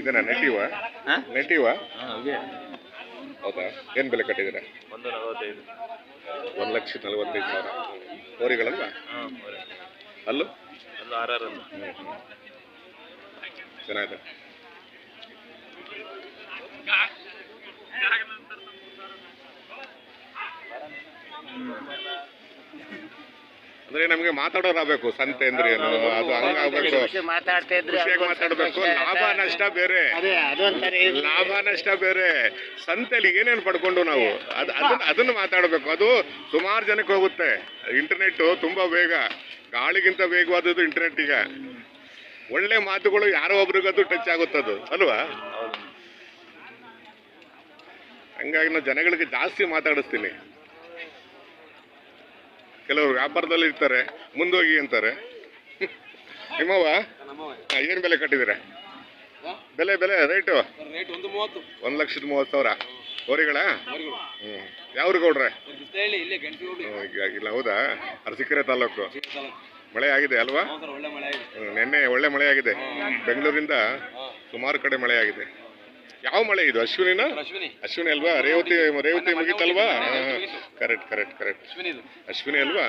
ಇದನ್ನ ನೆಟಿವ? ನೆಟಿವ ಹೌದಾ? ಏನು ಬೆಲೆ ಕಟ್ಟಿದ್ದೀರಾ? ಒಂದು ನಲವತ್ತೈದು. ಒಂದು ಲಕ್ಷ ನಲವತ್ತೈದು ಸಾವಿರ. ಹೋರಿಗಳಲ್ಲ ಹಾಂ ಅಲ್ಲೂ? ಒಂದು ಆರಾರು ಚೆನ್ನಾಗಿದೆ. ಅಂದ್ರೆ ನಮಗೆ ಮಾತಾಡೋರಾಗಬೇಕು ಸಂತೆ ಅಂದ್ರೆ ಏನು ಅದು ಹಂಗಾಗಬೇಕು ಖುಷಿಯಾಗಿ ಮಾತಾಡಬೇಕು. ಲಾಭ ನಷ್ಟ ಬೇರೆ. ಲಾಭ ನಷ್ಟ ಬೇರೆ. ಸಂತೆಲಿ ಏನೇನು ಪಡ್ಕೊಂಡು ನಾವು? ಅದು ಅದನ್ನ ಅದನ್ನು ಮಾತಾಡಬೇಕು. ಅದು ಸುಮಾರು ಜನಕ್ಕೆ ಹೋಗುತ್ತೆ. ಇಂಟರ್ನೆಟ್ ತುಂಬಾ ಬೇಗ ಗಾಳಿಗಿಂತ ವೇಗವಾದದ್ದು ಇಂಟರ್ನೆಟ್ ಈಗ. ಒಳ್ಳೆ ಮಾತುಗಳು ಯಾರೋ ಒಬ್ರಿಗದು ಟಚ್ ಆಗುತ್ತದು. ಅಲ್ವಾ? ಹೌದು. ಹಂಗಾಗಿ ನಾವು ಜನಗಳಿಗೆ ಜಾಸ್ತಿ ಮಾತಾಡಿಸ್ತೀನಿ. ಕೆಲವರು ವ್ಯಾಪಾರದಲ್ಲಿ ಇರ್ತಾರೆ ಮುಂದೋಗಿ ಅಂತಾರೆ. ನಿಮ್ಮವ ಏನು ಬೆಲೆ ಕಟ್ಟಿದ್ದೀರಾ? ಬೆಲೆ ಬೆಲೆ ರೇಟು ಒಂದು ಲಕ್ಷದ ಮೂವತ್ತು ಸಾವಿರ. ಹೋರಿಗಳ? ಹ್ಞೂ ಯಾವ್ರು ಗೌಡ್ರೆ? ಇಲ್ಲೇ ಹೌದಾ? ಅರಸಿಕೆರೆ ತಾಲೂಕು. ಮಳೆ ಆಗಿದೆ ಅಲ್ವಾ? ನೆನ್ನೆ ಒಳ್ಳೆ ಮಳೆ ಆಗಿದೆ. ಬೆಂಗಳೂರಿಂದ ಸುಮಾರು ಕಡೆ ಮಳೆ ಆಗಿದೆ. ಯಾವ ಮಳೆ ಇದು? ಅಶ್ವಿನಿನ? ಅಶ್ವಿನಿ. ಅಶ್ವಿನಿ ಅಲ್ವಾ? ರೇವತಿ ರೇವತಿ ಮುಗಿತಲ್ವಾ? ಕರೆಕ್ಟ್ ಕರೆಕ್ಟ್ ಕರೆಕ್ಟ್ ಅಶ್ವಿನಿ ಅಲ್ವಾ?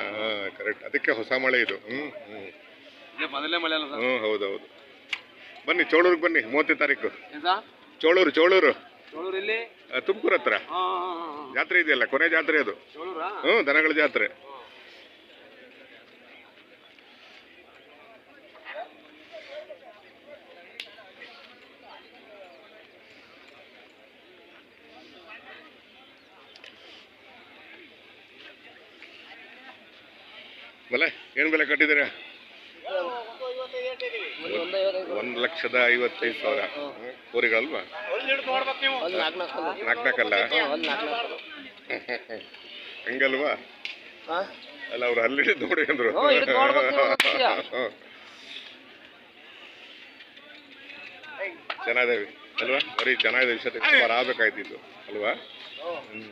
ಕರೆಕ್ಟ್ ಅದಕ್ಕೆ ಹೊಸ ಮಳೆ ಇದು. ಹ್ಮ್ ಹ್ಮ್. ಹೌದೌದು ಬನ್ನಿ ಚೋಳೂರಿಗೆ ಬನ್ನಿ ಮೂವತ್ತನೇ ತಾರೀಕು. ಚೋಳೂರು ಚೋಳೂರು. ಚೋಳೂರು ಇಲ್ಲಿ ಆ, ತುಮಕೂರು ಹತ್ರ. ಜಾತ್ರೆ ಇದೆಯಲ್ಲ ಕೊನೆ ಜಾತ್ರೆ ಅದು. ಹ್ಮ್ ದನಗಳ ಜಾತ್ರೆ. ಬೆಲೆ? ಏನು ಬೆಲೆ ಕಟ್ಟಿದ್ದೀರಾ? ಒಂದು ಲಕ್ಷದ ಐವತ್ತೈದು ಸಾವಿರ. ಕೋರಿಗಳಲ್ವಾ? ನಾಲ್ಕು ನಾಲ್ಕಲ್ಲ? ಹಂಗಲ್ವಾ? ಅಲ್ಲ ಅವ್ರು ಅಲ್ಲಿ ನೋಡಿ ಅಂದ್ರು. ಚೆನ್ನಾಗಿದ್ದಾವೆ ಅಲ್ವಾ? ಬರೀ ಚೆನ್ನಾಗಿದೆ ವಿಷಯ. ಸುಮಾರು ಆಗಬೇಕಾಯ್ತಿತ್ತು ಅಲ್ವಾ? ಹ್ಮ್.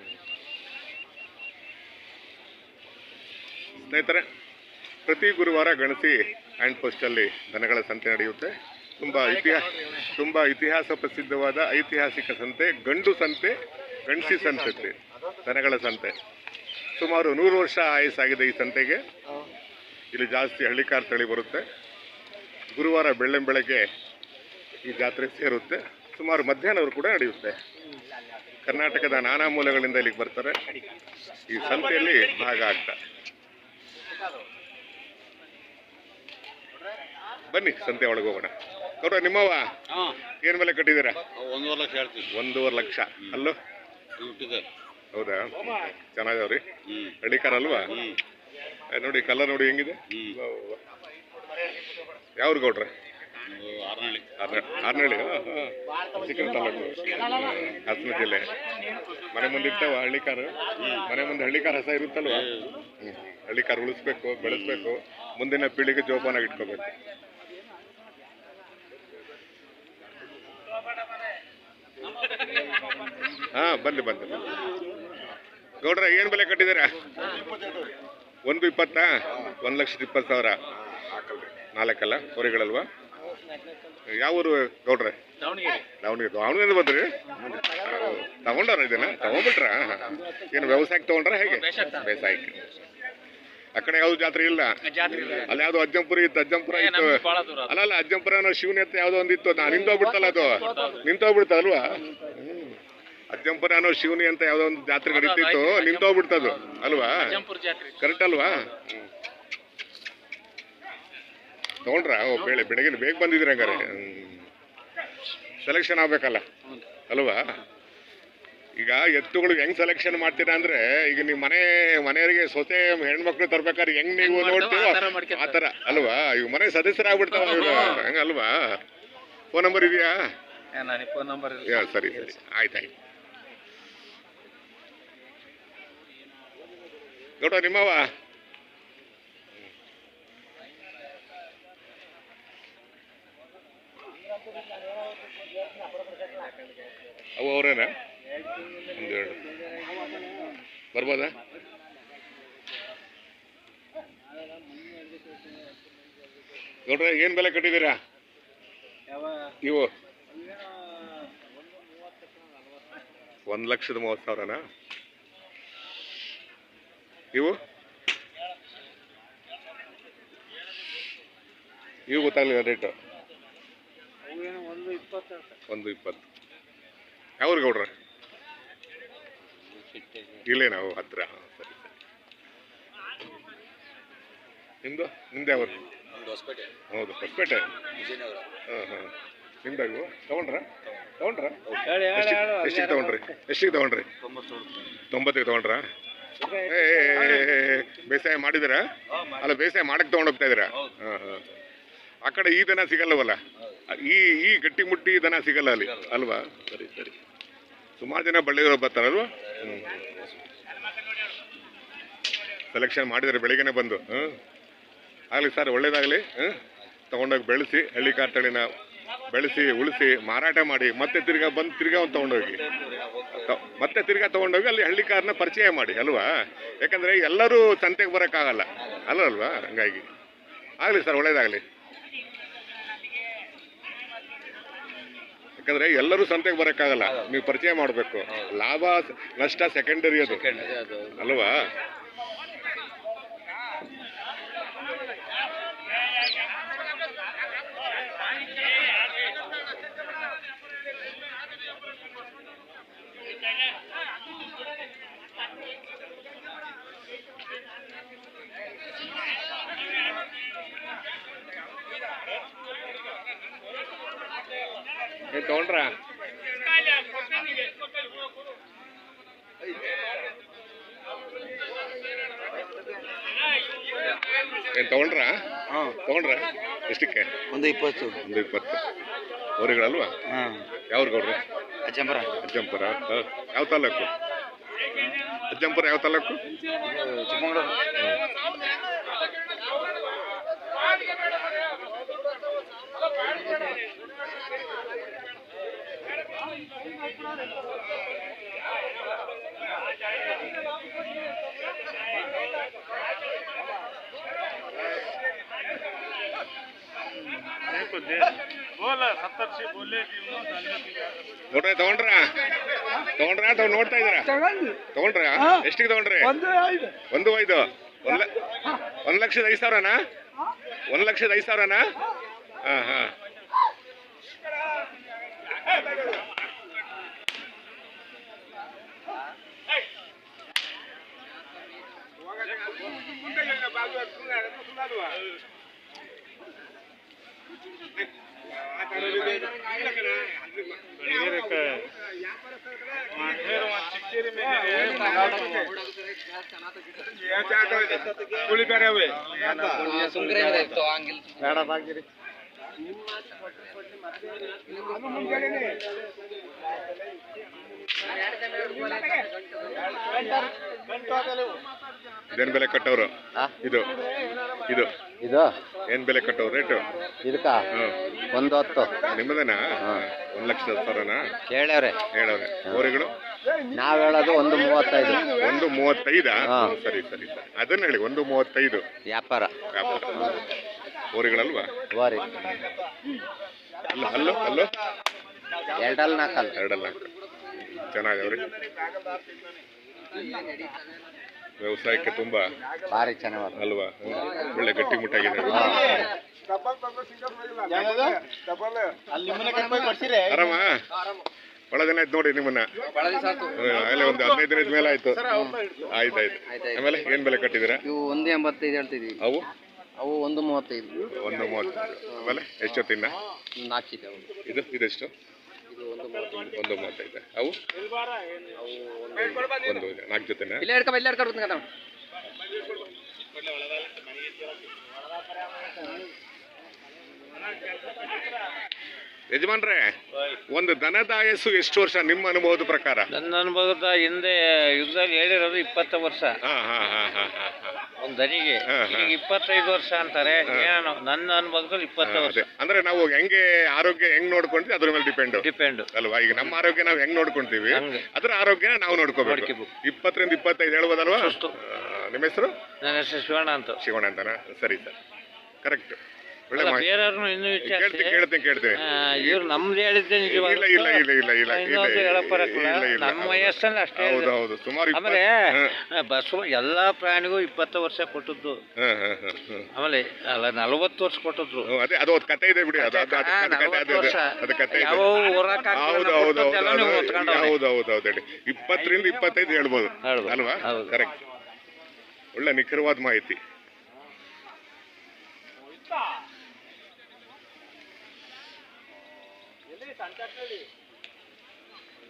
ಸ್ನೇಹಿತರೆ ಪ್ರತಿ ಗುರುವಾರ ಗಣಸಿ ಆ್ಯಂಡ್ ಪೋಸ್ಟಲ್ಲಿ ದನಗಳ ಸಂತೆ ನಡೆಯುತ್ತೆ. ತುಂಬ ಇತಿಹಾಸ ತುಂಬ ಇತಿಹಾಸ ಪ್ರಸಿದ್ಧವಾದ ಐತಿಹಾಸಿಕ ಸಂತೆ, ಗಂಡು ಸಂತೆ ಗಣಸಿ ಸಂತೆ, ದನಗಳ ಸಂತೆ. ಸುಮಾರು ನೂರು ವರ್ಷ ಆಯಸ್ಸಾಗಿದೆ ಈ ಸಂತೆಗೆ. ಇಲ್ಲಿ ಜಾಸ್ತಿ ಹಳ್ಳಿಕಾರ್ ತಳಿ ಬರುತ್ತೆ. ಗುರುವಾರ ಬೆಳ್ಳೆ ಬೆಳಗ್ಗೆ ಈ ಜಾತ್ರೆ ಸೇರುತ್ತೆ. ಸುಮಾರು ಮಧ್ಯಾಹ್ನವರು ಕೂಡ ನಡೆಯುತ್ತೆ. ಕರ್ನಾಟಕದ ನಾನಾ ಮೂಲಗಳಿಂದ ಇಲ್ಲಿಗೆ ಬರ್ತಾರೆ. ಈ ಸಂತೆಯಲ್ಲಿ ಭಾಗ ಆಗ್ತಾರೆ ಬನ್ನಿ ಸಂತೆ ಒಳಗೆ ಹೋಗೋಣ. ಗೌಡ ನಿಮ್ಮವ ಹಾಂ. ಏನ್ ಮೇಲೆ ಕಟ್ಟಿದ್ದೀರಾ? ಒಂದೂವರೆ ಲಕ್ಷ ಹೇಳ್ತೀವಿ ಒಂದೂವರೆ ಲಕ್ಷ. ಅಲ್ಲೋ? ಹೌದಾ? ಚೆನ್ನಾಗವ್ರಿ. ಹ್ಞೂ ಹಳ್ಳಿಕಾರ ಅಲ್ವಾ? ನೋಡಿ ಕಲರ್ ನೋಡಿ ಹೆಂಗಿದೆ? ಯಾವ್ರು ಗೌಡ್ರೆ? ಆರನಹಳ್ಳಿ ಚಿಕ್ಕನ ತಾಲೂಕು. ಹಾಸನ ಜಿಲ್ಲೆ ಮನೆ ಮುಂದೆ ಇರ್ತಾವ ಹಳ್ಳಿ ಕಾರು? ಮನೆ ಮುಂದೆ ಹಳ್ಳಿ ಕಾರ್ ಹಸ ಇರುತ್ತಲ್ವಾ. ಹಳ್ಳಿ ಕಾರ್ ಉಳಿಸ್ಬೇಕು ಬೆಳೆಸ್ಬೇಕು. ಮುಂದಿನ ಪೀಳಿಗೆ ಜೋಪಾನಾಗಿ ಇಟ್ಕೋಬೇಕು. ಹಾ ಬನ್ನಿ ಬನ್ನಿ. ಗೌಡ್ರ ಏನು ಬೆಲೆ ಕಟ್ಟಿದ್ದೀರಾ? ಒಂದು ಇಪ್ಪತ್ತಾ? ಒಂದು ಲಕ್ಷದ ಇಪ್ಪತ್ತು ಸಾವಿರ. ನಾಲ್ಕಲ್ಲ? ಹೊರಿಗಳಲ್ವಾ? ಯಾವ ಊರು ಗೌಡ್ರೆ? ದಾವಣಗೆರೆ. ದಾವಣಗೆರೆ ಬಂದ್ರಿ? ತಗೊಂಡಾರ ಇದನ್ನ? ತಗೊಂಡ್ಬಿಟ್ರ? ಏನು ವ್ಯವಸಾಯಕ್ಕೆ ತಗೊಂಡ್ರ ಹೇಗೆ? ಬೇಸಾಯಕ್ಕೆ. ಆ ಕಡೆ ಯಾವ್ದು ಜಾತ್ರೆ ಇಲ್ಲ? ಅಲ್ಲಿ ಯಾವ್ದು ಅಜ್ಜಂಪುರ ಇತ್ತು? ಅಜ್ಜಂಪುರ ಇತ್ತು. ಅಲ್ಲ ಅಲ್ಲ ಅಜ್ಜಂಪುರ ಅನ್ನೋ ಶಿವನ ಹತ್ರ ಯಾವ್ದೋ ಒಂದಿತ್ತು ನಾ ನಿಂತೋಗ್ಬಿಡ್ತಲ್ಲ ಅದು? ನಿಂತೋಗ್ಬಿಡ್ತ ಅಲ್ವಾ ಅಜ್ಜಂಪುರ ಅನ್ನೋ ಶಿವನಿ ಅಂತ ಯಾವ್ದೋ ಒಂದು ಜಾತ್ರೆ ನಡೀತಿತ್ತು ನಿಂತೋಗ್ಬಿಡ್ತದು ಅಲ್ವಾ? ಕರೆಕ್ಟ್ ಅಲ್ವಾ? ತಗೊಂಡ್ರ? ಓ ಬೇಳೆ ಬೆಳಗ್ಗೆ ಬೇಗ ಬಂದಿದ್ರಿ ಹಂಗಾರೆ? ಸೆಲೆಕ್ಷನ್ ಆಗ್ಬೇಕಲ್ಲ. ಅಲ್ವಾ? ಈಗ ಎತ್ತುಗಳು ಹೆಂಗ್ ಸೆಲೆಕ್ಷನ್ ಮಾಡ್ತೀರಾ ಅಂದ್ರೆ ಈಗ ನೀವು ಮನೆ ಮನೆಯವರಿಗೆ ಸೊತೆ ಹೆಣ್ಮಕ್ಳು ತರ್ಬೇಕಾದ್ರೆ ಹೆಂಗ್ ನೀವು ನೋಡ್ತೀವ? ಆ ಥರ ಅಲ್ವಾ? ಇವ್ ಮನೆ ಸದಸ್ಯರಾಗ್ಬಿಡ್ತಾವ ಇವಾಗ ಹಂಗಲ್ವಾ? ಫೋನ್ ನಂಬರ್ ಇದೆಯಾ? ಫೋನ್ ನಂಬರ್ ಯಾ, ಸರಿ ಸರಿ. ಆಯ್ತಾಯ್ತು ಗೌಡ ನಿಮ್ಮವ ಅವ ಅವರೇನಾ? ಒಂದೆರಡು ಬರ್ಬೋದಾ? ಗೌಡ್ರ, ಏನು ಬೆಲೆ ಕಟ್ಟಿದ್ದೀರಾ? ನೀವು ಒಂದು ಲಕ್ಷದ ಮೂವತ್ತು ಸಾವಿರನಾ? ಇವು? ಇವು ಗೊತ್ತಾಗಲಿಲ್ಲ ರೇಟ್ ಒಂದು ಇಪ್ಪತ್ತು. ಇಲ್ಲ ಗೌಡ್ರ? ಇಲ್ಲೇ ನಾವು ಹತ್ರ. ಹಾಂ ಸರಿ ನಿಮ್ಮದು ನಿಮ್ದು? ಯಾವ ಹೊಸಪೇಟೆ. ಹೌದು ಹೊಸಪೇಟೆ. ಹಾಂ ಹಾಂ. ನಿಮ್ದು ತಗೊಂಡ್ರ? ತೊಗೊಂಡ್ರ? ಎಷ್ಟಿಗೆ ತಗೊಂಡ್ರಿ? ಎಷ್ಟಿಗೆ ತಗೊಂಡ್ರಿ? ತೊಂಬತ್ತು ತೊಂಬತ್ತಿಗೆ ತೊಗೊಂಡ್ರಾ? ಬೇಸಾಯ ಮಾಡಿದಿರಾ ಅಲ್ಲ ಬೇಸಾಯ ಮಾಡಕ್ಕೆ ತೊಗೊಂಡೋಗ್ತಾ ಇದ್ದೀರಾ? ಹಾಂ ಹಾಂ. ಆ ಕಡೆ ಈ ದನ ಸಿಗಲ್ಲವಲ್ಲ? ಈ ಈ ಗಟ್ಟಿ ಮುಟ್ಟಿ ದನ ಸಿಗಲ್ಲ ಅಲ್ಲಿ? ಅಲ್ವಾ? ಸರಿ ಸರಿ. ಸುಮಾರು ಜನ ಬಳ್ಳಿಗಳು ಬರ್ತಾರಲ್ವಾ ಹ್ಞೂ ಸೆಲೆಕ್ಷನ್ ಮಾಡಿದರೆ ಬೆಳಿಗ್ಗೆನೆ ಬಂದು. ಹ್ಞೂ ಆಗಲಿ ಸರ್ ಒಳ್ಳೇದಾಗಲಿ ಹ್ಞೂ ತೊಗೊಂಡೋಗಿ ಬೆಳೆಸಿ ಹಳ್ಳಿ ಕಾರ್ತಳಿನ ಬೆಳೆಸಿ ಉಳಿಸಿ ಮಾರಾಟ ಮಾಡಿ ಮತ್ತೆ ತಿರ್ಗಾ ಬಂದು ತಿರ್ಗಾ ಒಂದು ತೊಗೊಂಡೋಗಿ. ಮತ್ತೆ ತಿರ್ಗಾ ತೊಗೊಂಡೋಗಿ ಅಲ್ಲಿ ಹಳ್ಳಿ ಕಾರ್ನ ಪರಿಚಯ ಮಾಡಿ ಅಲ್ವಾ? ಯಾಕಂದರೆ ಎಲ್ಲರೂ ಸಂತೆಗೆ ಬರೋಕ್ಕಾಗಲ್ಲ. ಅಲ್ಲಲ್ವಾ? ಹಂಗಾಗಿ. ಆಗಲಿ ಸರ್ ಒಳ್ಳೇದಾಗಲಿ. ಯಾಕಂದ್ರೆ ಎಲ್ಲರೂ ಸಂತೆಗೆ ಬರೋಕ್ಕಾಗಲ್ಲ. ನೀವು ಪರಿಚಯ ಮಾಡಬೇಕು. ಲಾಭ ನಷ್ಟ ಸೆಕೆಂಡರಿ ಅದು. ಅಲ್ವಾ? ಏನ್ ತಗೊಂಡ್ರಾ? ತಗೊಂಡ್ರಾ? ಎಷ್ಟಕ್ಕೆ? ಒಂದು ಇಪ್ಪತ್ತು. ಒಂದು ಇಪ್ಪತ್ತು. ಊರುಗಳಲ್ವಾ? ಹಾಂ. ಯಾವ ಅಜ್ಜಂಪುರ. ಅಜ್ಜಂಬರ ಅಜ್ಜಂಪುರ. ಹ. ಯಾವ ತಾಲೂಕು? ಅಜ್ಜಂಪುರ ಯಾವ ತಾಲೂಕು? ಚಿಕ್ಕಮಗಳೂರು. ನೋಡ್ರಿ ತಗೊಂಡ್ರ? ತಗೊಂಡ್ರ ತಗೊಂಡ್ ನೋಡ್ತಾ ಇದ್ದೀರಾ? ತಗೊಂಡ್ರ? ಎಷ್ಟಿಗೆ ತಗೊಂಡ್ರಿ? ಒಂದು ಐದು. ಒಂದ್ ಲಕ್ಷದ ಐದು ಸಾವಿರನಾ? ಒಂದ್ ಲಕ್ಷದ ಐದು ಸಾವಿರನಾ? ಹಾ ಹಾ. ಕುಳಿ ಬೇರೆ ಅವೆ ಬೇಡ ಬಾಗಿರಿ ಗಂಟು ಇದೇನ್ ಬೆಲೆ ಕಟ್ಟವ್ರು ಇದು ಇದು. ಇದು? ಏನ್ ಬೆಲೆ ಕಟ್ಟವ್ರು ರೇಟು? ಇದಕ್ಕ? ಒಂದು ಹತ್ತು. ನಿಮ್ಮದೇನಾ? ಒಂದ್ ಲಕ್ಷದ ಸಾವಿರನಾ? ಕೇಳ್ಯಾವ್ರೆ. ಹೇಳವ್ರೆ ಊರುಗಳು? ನಾವ್ ಹೇಳೋದು ಒಂದು ಮೂವತ್ತೈದು. ಒಂದು ಮೂವತ್ತೈದಾ. ಸರಿ ಸರಿ ಸರಿ. ಅದನ್ನ ಹೇಳಿ ಒಂದು ಮೂವತ್ತೈದು. ವ್ಯಾಪಾರ. ವ್ಯಾಪಾರ. ಊರುಗಳಲ್ವಾ? ಓರಿ ಅಲ್ಲ ಅಲ್ಲೋ ಅಲ್ಲೋ. ಎರಡಲ್ಲಿ ನಾಲ್ಕಲ್ಲ ನಾಲ್ಕು ಚೆನ್ನಾಗವ್ರಿ ವ್ಯವಸಾಯಕ್ಕೆ ತುಂಬಾ ಭಾರಿ ಚೆನ್ನಾಗಿ ಅಲ್ವಾ. ಒಳ್ಳೆ ಗಟ್ಟಿ ಮುಟ್ಟಾಗಿದೆ. ಆರಾಮ? ಬಹಳ ದಿನ ಆಯ್ತು ನೋಡಿ ನಿಮ್ಮನ್ನ. ಅಲ್ಲೇ ಒಂದು ಹದಿನೈದು ದಿನದ ಮೇಲೆ ಆಯ್ತು. ಆಯ್ತಾಯ್ತು. ಆಯ್ತು ಆಮೇಲೆ ಏನ್ ಬೆಲೆ ಕಟ್ಟಿದ್ದೀರಾ? ಇವು ಒಂದು ಎಂಬತ್ತೈದು ಹೇಳ್ತಿದ್ವಿ. ಅವು? ಅವು ಒಂದು ಮೂವತ್ತೈದು. ಒಂದು ಮೂವತ್ತೈದು ಆಮೇಲೆ ಎಷ್ಟೊತ್ತಿನ ನಾಲ್ಕು ಇದೆ ಇದು ಇದೆಷ್ಟು? ಇದು ಒಂದು ಮೂವತ್ತೈದು ಒಂದು ಮೂವತ್ತೈದು ಅವು? ಒಂದು ಇದೆ. ನಾಲ್ಕು ಜೊತೆನಾ? ಇಲ್ಲೇ ಹಿಡ್ಕೊ ಇಲ್ಲೇ ಹಿಡ್ಕೊ ಕೂತ್ಕೊಂಡ್ ನಾವು. ಯಜಮಾನ್ರೆ ಒಂದು ದನದ ಆಯಸ್ಸು ಎಷ್ಟು ವರ್ಷ? ನಿಮ್ಮ ಅನುಭವದ ಪ್ರಕಾರ? ನನ್ನ ಅನುಭವದ ಹಿಂದೆ ಯುದ್ಧದಲ್ಲಿ ಹೇಳಿರೋದು ಇಪ್ಪತ್ತು ವರ್ಷ. ಹಾ ಹಾ ಹಾ ಹಾ ಹಾ ಹಾ. ಒಂದ್ ದನಿಗೆ. ಈಗ ಇಪ್ಪತ್ತೈದು ವರ್ಷ ಅಂತಾರೆ. ಏನೋ ನನ್ನ ಅನುಭವದಲ್ಲಿ ಇಪ್ಪತ್ತು ವರ್ಷ. ಅದೇ. ಅಂದ್ರೆ ನಾವು ಹೆಂಗೆ ಆರೋಗ್ಯ ಹೆಂಗ್ ನೋಡ್ಕೊಂತೀವಿ ಅದ್ರ ಮೇಲೆ ಡಿಪೆಂಡ್ ಡಿಪೆಂಡ್ ಅಲ್ವಾ? ಈಗ ನಮ್ಮ ಆರೋಗ್ಯ ನಾವು ಹೆಂಗ್ ನೋಡ್ಕೊಂತೀವಿ? ಹಂಗೆ. ಅದ್ರ ಆರೋಗ್ಯ ನಾವು ನೋಡ್ಕೋಬೇಕು. ನೋಡ್ಕೋಬೇಕು. ಇಪ್ಪತ್ತರಿಂದ ಇಪ್ಪತ್ತೈದು ಹೇಳ್ಬೋದಲ್ವಾ. ಆ, ನಿಮ್ಮ ಹೆಸರು? ನನ್ನ ಹೆಸರು ಶಿವಣ್ಣ ಅಂತ. ಶಿವಣ್ಣ ಅಂತನಾ? ಸರಿ ಸರ್. ಕರೆಕ್ಟ್ ಒಳ್ಳೆ ಮಾಹಿತಿ. ಬೇರೆಯವ್ರನ್ನು ಇನ್ನೂ ಕೇಳ್ತೀನಿ ವಿಚಾರಿಸಿ. ಕೇಳ್ತೀನಿ ಕೇಳ್ತೀನಿ. ಇವ್ರು ನಮ್ದು ಹೇಳಿದ್ದೆ ಇಲ್ಲ ಇಲ್ಲ ಇಲ್ಲ ಇಲ್ಲ ಇಲ್ಲ ಇಲ್ಲ ಇನ್ನೊಂದು ಹೇಳಕ್ ಬರಕ್ಕಿಲ್ಲ ಇಲ್ಲ, ಇಲ್ಲ. ನಮ್ಮ ವಯಸ್ಸಲ್ಲಿ ಅಷ್ಟೇ ಹೌದು ಇದೆ. ಹೌದು. ಸುಮಾರು ಆಮೇಲೆ. ಬಸವ ಎಲ್ಲಾ ಪ್ರಾಣಿಗೂ ಇಪ್ಪತ್ತು ವರ್ಷ ಕೊಟ್ಟದ್ದು. ಆಮೇಲೆ ಅಲ್ಲ ನಲವತ್ತು ವರ್ಷ ಕೊಟ್ಟದ್ರು ಹ್ಮ್, ಅದೇ ಅದು ಒಂದು ಕತೆ ಇದೆ ಬಿಡಿ. ಅದು ಅದು ಅದು ಹಾ, ಅದು ಕತೆ ನಲವತ್ತು ಅದು ವರ್ಷ. ಅದು ಕತೆ ಇದೆ. ಯಾವ ಹೌದು ಹೌದು ಹೌದು ಎಲ್ಲ ನೀವು ಹೊತ್ಕೊಂಡವ್ರೆ. ಹೌದು ಹೌದು ಹೌದು ಹೇಳಿ. ಇಪ್ಪತ್ತರಿಂದ ಇಪ್ಪತ್ತೈದು ಹೇಳ್ಬೋದು. ಹೇಳ್ಬೋದು. ಅಲ್ವಾ? ಹೌದು. ಕರೆಕ್ಟ್ ಒಳ್ಳೆ ನಿಖರವಾದ ಮಾಹಿತಿ.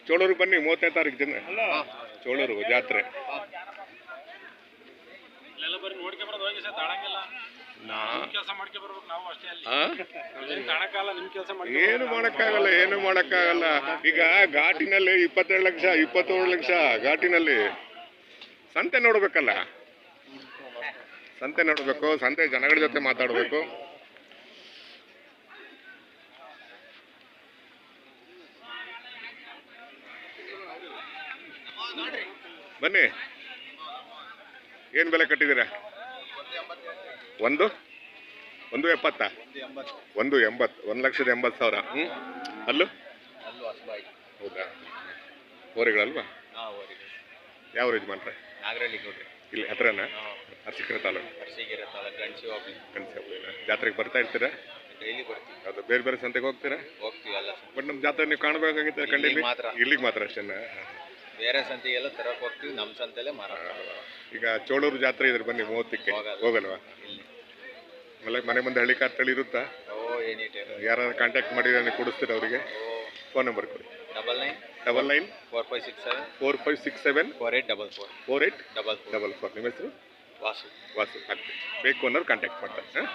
ಚೋಳೂರು ಬನ್ನಿ ಮೂವತ್ತನೇ ತಾರೀಕು ದಿನ. ಚೋಳರು ಜಾತ್ರೆ? ಏನು ಮಾಡಕ್ಕಾಗಲ್ಲ ಏನು ಮಾಡಕ್ಕಾಗಲ್ಲ. ಈಗ ಘಾಟಿನಲ್ಲಿ ಇಪ್ಪತ್ತೆರಡು ಲಕ್ಷ ಇಪ್ಪತ್ತೇಳು ಲಕ್ಷ ಘಾಟಿನಲ್ಲಿ. ಸಂತೆ ನೋಡ್ಬೇಕಲ್ಲ? ಸಂತೆ ನೋಡ್ಬೇಕು ಸಂತೆ ಜನಗಳ ಜೊತೆ ಮಾತಾಡ್ಬೇಕು. ಬನ್ನಿ. ಏನ್ ಬೆಲೆ ಕಟ್ಟಿದ್ದೀರಾ? ಒಂದು? ಒಂದು ಎಪ್ಪತ್ತಾ? ಒಂದು ಎಂಬತ್ತು ಒಂದು ಲಕ್ಷದ ಎಂಬತ್ತು ಸಾವಿರ. ಹ್ಞೂ ಅಲ್ಲೂ? ಹೌದಾ? ಹೋರಿಗಳಲ್ವಾ? ಯಾವ ಯಜಮಾನ್ರೆ? ನಾಗರಳ್ಳಿ ಕೊಡ್ರಿ ಇಲ್ಲಿ ಹತ್ರನಾ? ಅರ್ಸಿಕರ ತಾಲೂಕು. ಕನಸಾಪುರಿನ ಜಾತ್ರೆಗೆ ಬರ್ತಾ ಇರ್ತೀರಾ? ಅದು ಬೇರೆ ಬೇರೆ ಸಂತೆಗೆ ಹೋಗ್ತೀರಾ? ಬಟ್ ನಮ್ಮ ಜಾತ್ರೆ ನೀವು ಕಾಣಬೇಕಾಗಿತ್ತು ಖಂಡಿತ. ಇಲ್ಲಿಗೆ ಮಾತ್ರ ಅಷ್ಟೇನಾ? ಬೇರೆ ಸಂತೆಗೆಲ್ಲ ತರಕ್ ಹೋಗ್ತೀವಿ ನಮ್ಮ ಸಂತೆಲೆ ಮಾರಾಟ ಈಗ ಚೋಳೂರು ಜಾತ್ರೆ ಇದ್ರೆ ಬನ್ನಿ ಮೂವತ್ತಕ್ಕೆ ಹೋಗಲ್ಲ. ಹೋಗಲ್ವಾ? ಇಲ್ಲಿ. ಆಮೇಲೆ ಮನೆ ಮುಂದೆ ಹಳ್ಳಿ ಕಾರ್ ತಳಿ ಇರುತ್ತಾ? ಓ ಎನಿ ಟೈಮ್ ಯಾರು ಕಾಂಟ್ಯಾಕ್ಟ್ ಮಾಡಿದ್ರೆ ಕೊಡಿಸ್ತೀರ ಅವರಿಗೆ? ಓ. ಫೋನ್ ನಂಬರ್ ಕೊಡಿ. Double nine double nine four five six seven four five six seven four eight double four four eight double four double four ನಿಮ್ಮ ಹೆಸರು? ವಾಸು. ವಾಸು ಆಗ್ತದೆ ಬೇಕು ಅನ್ನೋರು ಕಾಂಟ್ಯಾಕ್ಟ್ ಮಾಡ್ತಾರೆ ಹಾಂ?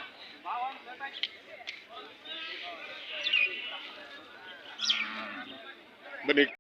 ಬನ್ನಿ.